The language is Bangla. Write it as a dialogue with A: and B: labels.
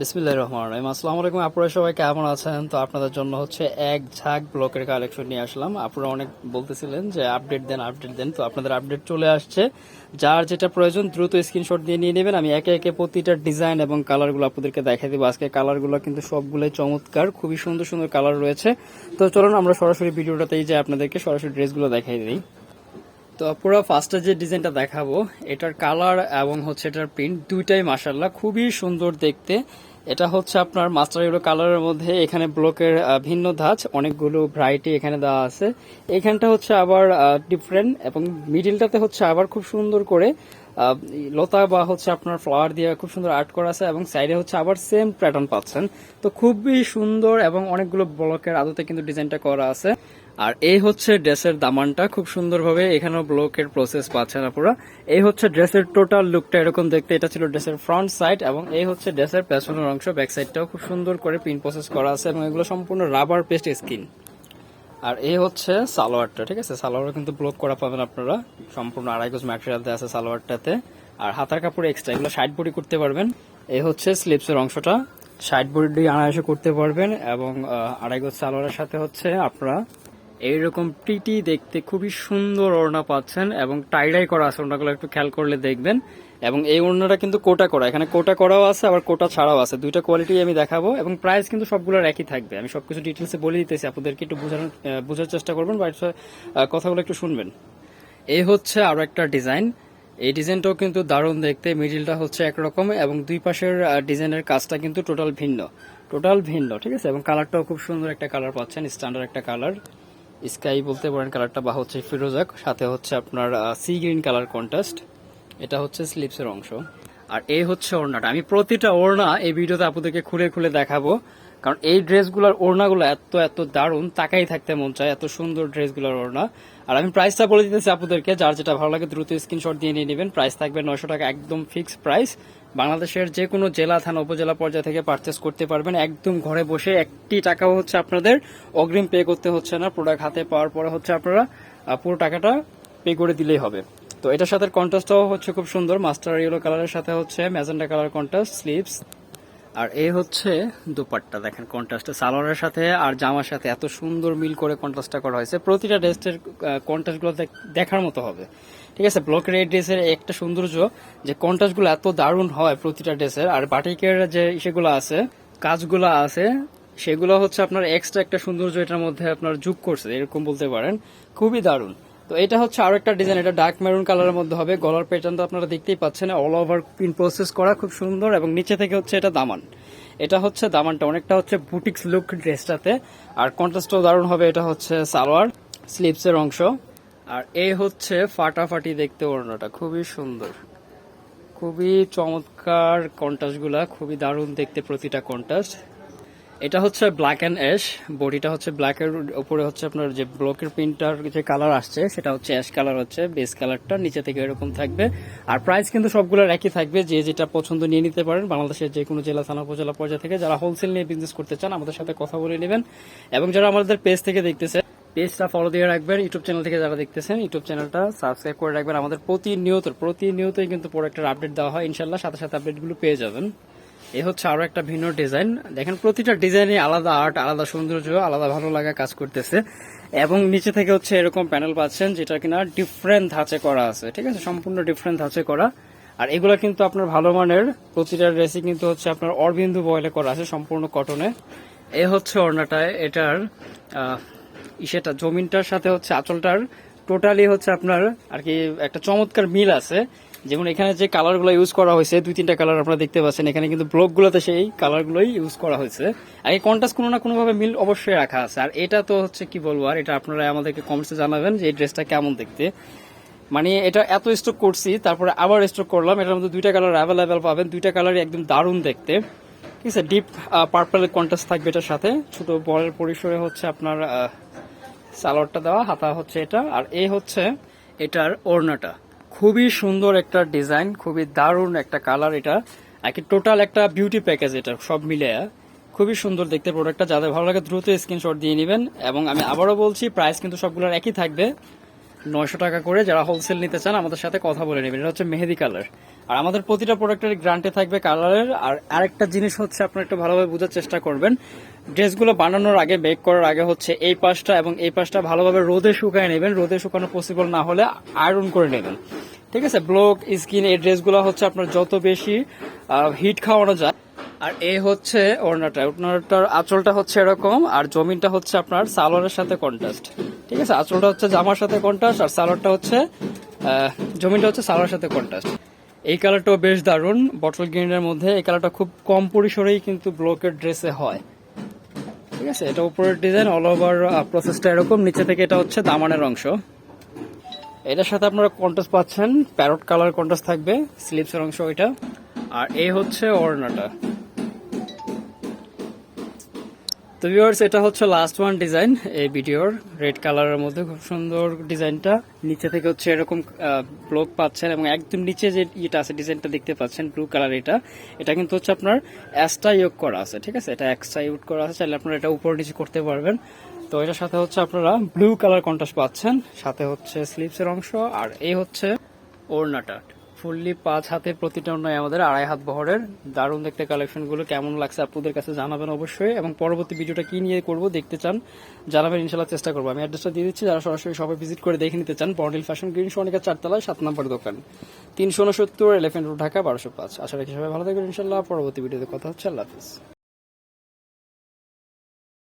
A: বিসমিল্লাহ রহমান রহিম। আসসালামু আলাইকুম আপনারা সবাই কেমন আছেন? তো আপনাদের জন্য হচ্ছে এক ঝাঁক ব্লকের কালেকশন নিয়ে আসলাম। আপনারা অনেক বলতেছিলেন যে আপডেট দেন আপডেট দেন। তো আপনাদের আপডেট চলে আসছে। যার যেটা প্রয়োজন দ্রুত স্ক্রিনশট দিয়ে নিয়ে নেবেন। আমি একে একে প্রতিটা ডিজাইন এবং কালারগুলো আপনাদেরকে দেখাই দেবো। আজকে কালারগুলো কিন্তু সবগুলোই চমৎকার। খুবই সুন্দর সুন্দর কালার রয়েছে। তো চলুন আমরা সরাসরি ভিডিওটাতেই যে আপনাদেরকে সরাসরি ড্রেসগুলো দেখাই দিই। তো পুরো ফার্স্টে যে ডিজাইনটা দেখাবো, এটার কালার এবং হচ্ছে এটার প্রিন্ট দুইটাই মাসাল্লাহ খুবই সুন্দর দেখতে। এটা হচ্ছে আপনার মাস্টার ইউরো কালারের মধ্যে, এখানে ব্লকের ভিন্ন ধাঁচ, অনেকগুলো ভ্যারাইটি এখানে দেওয়া আছে। এখানটা হচ্ছে আবার ডিফারেন্ট এবং মিডিলটাতে হচ্ছে আবার খুব সুন্দর করে লতা বা হচ্ছে আপনার ফ্লাওয়ার দিয়ে খুব সুন্দর আর্ট করা আছে এবং সাইডে হচ্ছে আবার সেম প্যাটার্ন পাচ্ছেন। তো খুবই সুন্দর এবং অনেকগুলো ব্লকের আদতে কিন্তু ডিজাইনটা করা আছে। আর এই হচ্ছে ড্রেসের দামানটা, খুব সুন্দরভাবে এখানেও ব্লকের প্রসেস পাচ্ছেন আপনারা এই হচ্ছে ড্রেসের টোটাল লুকটা এরকম দেখতে, এটা ছিল ড্রেসের ফ্রন্ট সাইড এবং এই হচ্ছে ড্রেসের পেছনের অংশ ব্যাক সাইডটাও খুব সুন্দর করে প্রিন্ট প্রসেস করা আছে এবং এগুলো সম্পূর্ণ রাবার পেস্ট স্কিন আর এই হচ্ছে সালোয়ারটা, ঠিক আছে? সালোয়ার কিন্তু ব্লক করা পাবেন আপনারা। সম্পূর্ণ আড়াই গোজ ম্যাটেরিয়াল দেওয়া আছে সালোয়ারটাতে। আর হাতার কাপড় এক্সট্রা এগুলো সাইড বডি করতে পারবেন। এই হচ্ছে স্লিপসের অংশটা। সাইড বডি আড়াইশো করতে পারবেন এবং আড়াই গোজ সালোয়ারের সাথে হচ্ছে আপনারা এইরকম প্রিটি দেখতে খুবই সুন্দর ওড়না পাচ্ছেন এবং টাইডাই করা আছে, ওড়নাগুলো একটু খেয়াল করলে দেখবেন। এবং এই ওড়নাটা কিন্তু কোটা করা, এখানে কোটা করাও আছে, আবার কোটা ছাড়াও আছে। দুইটা কোয়ালিটি আমি দেখাবো এবং প্রাইস কিন্তু সবগুলোর একই থাকবে। আমি সবকিছু ডিটেলসে বলে দিতেছি, আপনাদেরকে একটু বোঝানোর বোঝার চেষ্টা করবেন বা কথাগুলো একটু শুনবেন। এই হচ্ছে আরও একটা ডিজাইন এই ডিজাইনটাও কিন্তু দারুণ দেখতে মিডিলটা হচ্ছে একরকম এবং দুই পাশের ডিজাইনের কাজটা কিন্তু টোটাল ভিন্ন টোটাল ভিন্ন, ঠিক আছে? এবং কালারটাও খুব সুন্দর একটা কালার পাচ্ছেন স্ট্যান্ডার্ড একটা কালার স্কাই বলতে পারেন কালারটা, বা হচ্ছে ফিরোজাক, সাথে হচ্ছে আপনার সি গ্রিন কালার কন্ট্রাস্ট। এটা হচ্ছে স্লিপসের অংশ। আর এই হচ্ছে ওড়নাটা। আমি প্রতিটা ওড়না এই ভিডিওতে আপনাদেরকে খুলে খুলে দেখাবো। কারণ এই ড্রেসগুলোর ওড়নাগুলো এত এত দারুণ, তাকাই থাকতে মন চায়, এত সুন্দর ড্রেসগুলোর ওড়না। আর আমি প্রাইসটা বলে দিতেছি আপনাদেরকে যার যেটা ভালো লাগে দ্রুত স্ক্রিনশট দিয়ে নিয়ে নেবেন। প্রাইস থাকবে নয়শো টাকা, একদম ফিক্স প্রাইস বাংলাদেশের যে কোনো জেলা, থানা, উপজেলা পর্যায়ে থেকে পারচেস করতে পারবেন। একদম ঘরে বসে একটি টাকাও হচ্ছে আপনাদের অগ্রিম পে করতে হচ্ছে না। প্রোডাক্ট হাতে পাওয়ার পরে হচ্ছে আপনারা পুরো টাকাটা পে করে দিলেই হবে। তো এটার সাথে কন্ট্রাস্টটাও হচ্ছে খুব সুন্দর। মাস্টার ইয়েলো কালারের সাথে হচ্ছে ম্যাজেন্ডা কালার কন্ট্রাস্ট স্লিভস আর এই হচ্ছে দুপাট্টা, দেখেন কন্ট্রাস্টে সালোয়ারের সাথে আর জামার সাথে এত সুন্দর মিল করে কন্ট্রাস্টটা করা হয়েছে। প্রতিটা ড্রেসের কন্ট্রাস্টগুলো দেখার মতো হবে। ঠিক আছে? ব্লকের এই ড্রেসের একটা সৌন্দর্য যে কন্ট্রাস্টগুলো এত দারুণ হয় প্রতিটা ড্রেসের আর বাটিকের যে ইসেগুলো আছে, কাজগুলো আছে, সেগুলো হচ্ছে আপনার এক্সট্রা একটা সৌন্দর্য এটার মধ্যে আপনার যোগ করছে, এরকম বলতে পারেন। খুবই দারুণ। তো এটা হচ্ছে আরও একটা ডিজাইন এটা ডার্ক মেরুন কালারের মধ্যে হবে। গলার প্যাটার্ন তো আপনারা দেখতেই পাচ্ছেন অল ওভার প্রিন্ট প্রসেস করা, খুব সুন্দর, এবং নিচে থেকে হচ্ছে এটা দামান। এটা হচ্ছে দামানটা, অনেকটা হচ্ছে বুটিক্স লুক ড্রেসটাতে। আর কন্ট্রাস্টও দারুণ হবে, এটা হচ্ছে সালোয়ার স্লিপসের অংশ। আর এই হচ্ছে ফাটাফাটি দেখতে ওড়নাটা, খুবই সুন্দর। খুবই চমৎকার কন্ট্রাস্টগুলা খুবই দারুণ দেখতে প্রতিটা কন্ট্রাস্ট এটা হচ্ছে ব্ল্যাক অ্যান্ড অ্যাশ বডিটা হচ্ছে ব্ল্যাক এর উপরে হচ্ছে আপনার যে ব্লকের প্রিন্টার যে কালার আসছে, সেটা হচ্ছে অ্যাশ কালার হচ্ছে বেস কালারটা নিচে থেকে এরকম থাকবে। আর প্রাইস কিন্তু সবগুলোর একই থাকবে, যে যেটা পছন্দ নিয়ে নিতে পারেন। বাংলাদেশের যে কোনো জেলা, থানা, উপজেলা পর্যায়ে থেকে যারা হোলসেল নিয়ে বিজনেস করতে চান, আমাদের সাথে কথা বলে নেবেন। এবং যারা আমাদের পেজ থেকে দেখতেছে পেজটা ফলো দিয়ে রাখবেন। ইউটিউব চ্যানেল থেকে যারা দেখতেছেন ইউটিউব চ্যানেলটা সাবস্ক্রাইব করে রাখবেন। আমাদের প্রতিনিয়ত, প্রতিনিয়তই কিন্তু প্রোডাক্টের আপডেট দেওয়া হয় ইনশাল্লাহ সাথে সাথে আপডেটগুলো পেয়ে যাবেন। এই হচ্ছে আরও একটা ভিন্ন ডিজাইন। দেখেন, প্রতিটা ডিজাইনে আলাদা আর্ট, আলাদা সৌন্দর্য, আলাদা ভালো লাগা কাজ করতেছে। এবং নিচে থেকে হচ্ছে এরকম প্যানেল পাচ্ছেন যেটা কিনা ডিফারেন্ট ধাঁচে করা আছে, ঠিক আছে? সম্পূর্ণ ডিফারেন্ট ধাঁচে করা। আর এগুলো কিন্তু আপনার ভালো মানের, প্রতিটা ড্রেসই কিন্তু হচ্ছে আপনার অরবিন্দু বয়েলে করা আছে, সম্পূর্ণ কটনে এ হচ্ছে ওড়নাটায়, এটার ইসেটা, জমিনটার সাথে হচ্ছে আঁচলটার টোটালি হচ্ছে আপনার আর কি একটা চমৎকার মিল আছে। যেমন এখানে যে কালারগুলো ইউজ করা হয়েছে, দুই, তিনটা কালার আপনারা দেখতে পাচ্ছেন। এখানে কিন্তু ব্লকগুলোতে সেই কালারগুলোই ইউজ করা হয়েছে। আর এই কন্ট্রাস্ট কোনো না কোনোভাবে মিল অবশ্যই রাখা আছে। আর এটা তো হচ্ছে কি বলব, আর এটা আপনারা আমাদেরকে কমেন্টসে জানাবেন যে এই ড্রেসটা কেমন দেখতে। মানে এটা এত স্টক করছি, তারপরে আবার স্টক করলাম। এটার মধ্যে দুইটা কালার অ্যাভেলেবেল পাবেন। দুইটা কালারই একদম দারুণ দেখতে। ঠিক আছে ডিপ পার্পলের কন্ট্রাস্ট থাকবে এটার সাথে। ছোট বলের পরিসরে হচ্ছে আপনার সালোয়ারটা দেওয়া, হাতা হচ্ছে এটা, আর এই হচ্ছে এটার ওড়নাটা। খুবই সুন্দর একটা ডিজাইন, খুবই দারুণ একটা কালার এটা। একে টোটাল একটা বিউটি প্যাকেজ এটা, সব মিলে। খুবই সুন্দর দেখতে প্রোডাক্টটা, যাদের ভালো লাগে দ্রুত স্ক্রিনশট দিয়ে নেবেন। এবং আমি আবারও বলছি, প্রাইস কিন্তু সবগুলোর একই থাকবে। নয়শো টাকা করে যারা হোলসেল নিতে চান, আমাদের সাথে কথা বলে নেবেন। এটা হচ্ছে মেহেদি কালার। আর আমাদের প্রতিটা প্রোডাক্টের গ্রান্টে থাকবে কালারের। আর আরেকটা জিনিস হচ্ছে, আপনার একটু ভালোভাবে বোঝার চেষ্টা করবেন। ড্রেসগুলো বানানোর আগে বেক করার আগে হচ্ছে এই পাশটা এবং এই পাশটা ভালোভাবে রোদে শুকায় নেবেন। রোদে শুকানো পসিবল না হলে আয়রন করে নেবেন। ঠিক আছে? ব্লক স্কিন এই ড্রেসগুলো হচ্ছে আপনার যত বেশি হিট খাওয়ানো যায়। আর এ হচ্ছে ওড়নাটা। ওড়নাটার আঁচলটা হচ্ছে এরকম আর জমিনটা হচ্ছে আপনার সালোয়ারের সাথে কন্ট্রাস্ট ঠিক আছে? আঁচলটা হচ্ছে জামার সাথে কন্ট্রাস্ট আর সালোয়ারটা হচ্ছে জমিনটা হচ্ছে সালোয়ারের সাথে কন্ট্রাস্ট এই কালারটাও বেশ দারুণ। বটল গ্রিনের মধ্যে এই কালারটা খুব কম পরিসরেই কিন্তু ব্লকের ড্রেসে হয়। ঠিক আছে, এটা উপরের ডিজাইন অল ওভার প্রসেসটা এরকম, নিচে থেকে এটা হচ্ছে দামানের অংশ। এটার সাথে আপনারা কন্ট্রাস্ট পাচ্ছেন প্যারট কালার কন্ট্রাস্ট থাকবে স্লিপসের অংশ ওইটা। আর এই হচ্ছে ওড়নাটা। তো ভিউয়ার্স এটা হচ্ছে লাস্ট ওয়ান ডিজাইন এই ভিডিওর। রেড কালারের মধ্যে খুব সুন্দর ডিজাইনটা নিচে থেকে হচ্ছে এরকম ব্লক পাচ্ছেন এবং একদম নিচে যে ইটা আছে ডিজাইনটা দেখতে পাচ্ছেন ব্লু কালার এটা। এটা কিন্তু হচ্ছে আপনার অ্যাস্টা ইয়োগ করা আছে, ঠিক আছে? এটা এক্সট্রা ইউজ করা আছে, চাইলে আপনারা এটা উপর নিচে করতে পারবেন। তো এটার সাথে হচ্ছে আপনারা ব্লু কালার কন্ট্রাস্ট পাচ্ছেন। সাথে হচ্ছে স্লিপসের অংশ, আর এই হচ্ছে ওড়নাটা। ফুললি পাঁচ হাতে প্রতিটা নয় আমাদের, আড়াই হাত বহরের। দারুণ দেখতে কালেকশনগুলো, কেমন লাগছে আপনাদের কাছে জানাবেন অবশ্যই। এবং পরবর্তী ভিডিওটা কি নিয়ে করব দেখতে চান, জানাবেন ইনশাল্লাহ চেষ্টা করব। আমি অ্যাড্রেসটা দিয়ে দিচ্ছি, যারা সরাসরি সবাই ভিজিট করে দেখে নিতে চান বন্ডিল ফ্যাশন গ্রিন সোনিকা চারতলায়, সাত নম্বর দোকান। তিনশো উনসত্তর এলিফেন্ট রোড ঢাকা, বারোশো পাঁচ। আশা রাখি সবাই ভালো থাকবেন ইনশাল্লাহ পরবর্তী ভিডিওতে কথা হচ্ছে। আল্লাহ হাফিজ।